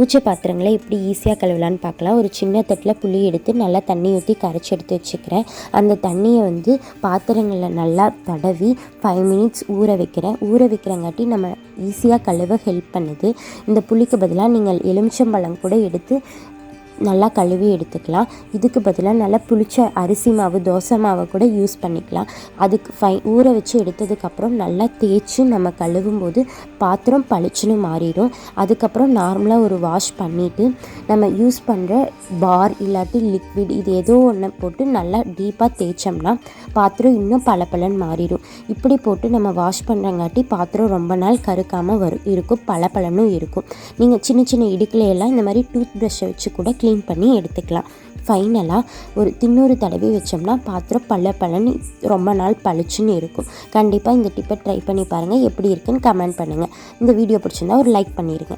ஊச்ச பாத்திரங்களை எப்படி ஈஸியாக கழுவலான்னு பார்க்கலாம். ஒரு சின்ன தட்டில் புளி எடுத்து நல்லா தண்ணி ஊற்றி கரைச்சி எடுத்து வச்சுக்கிறேன். அந்த தண்ணியை வந்து பாத்திரங்களில் நல்லா தடவி ஃபைவ் மினிட்ஸ் ஊற வைக்கிறேன். ஊற வைக்கிறங்காட்டி நம்ம ஈஸியாக கழுவ ஹெல்ப் பண்ணுது. இந்த புளிக்கு பதிலாக நீங்கள் எலுமிச்சம்பழம் கூட எடுத்து நல்லா கழுவி எடுத்துக்கலாம். இதுக்கு பதிலாக நல்லா புளிச்ச அரிசி மாவு தோசை மாவை கூட யூஸ் பண்ணிக்கலாம். அதுக்கு ஃபை ஊற வச்சு எடுத்ததுக்கப்புறம் நல்லா தேய்ச்சி நம்ம கழுவும் போது பாத்திரம் பளிச்சுன்னு மாறிடும். அதுக்கப்புறம் நார்மலாக ஒரு வாஷ் பண்ணிவிட்டு நம்ம யூஸ் பண்ணுற பார் இல்லாட்டி லிக்விட் இது ஏதோ ஒன்று போட்டு நல்லா டீப்பாக தேய்ச்சோம்னா பாத்திரம் இன்னும் பளபளன்னு மாறிடும். இப்படி போட்டு நம்ம வாஷ் பண்ணுறங்காட்டி பாத்திரம் ரொம்ப நாள் கருக்காமல் வரும் இருக்கும் பளபளனும் இருக்கும். நீங்கள் சின்ன சின்ன இடுக்குல இந்த மாதிரி டூத் ப்ரஷ்ஷை வச்சு கூட க்ளீன் பண்ணி எடுத்துக்கலாம். ஃபைனலாக ஒரு தின்னூறு தடவி வச்சோம்னா பாத்திரம் பல்ல பலன்னு ரொம்ப நாள் பளிச்சுன்னு இருக்கும். கண்டிப்பாக இந்த டிப்பை ட்ரை பண்ணி பாருங்கள் எப்படி இருக்குன்னு கமெண்ட் பண்ணுங்கள் இந்த வீடியோ பிடிச்சிருந்தா ஒரு லைக் பண்ணிடுங்க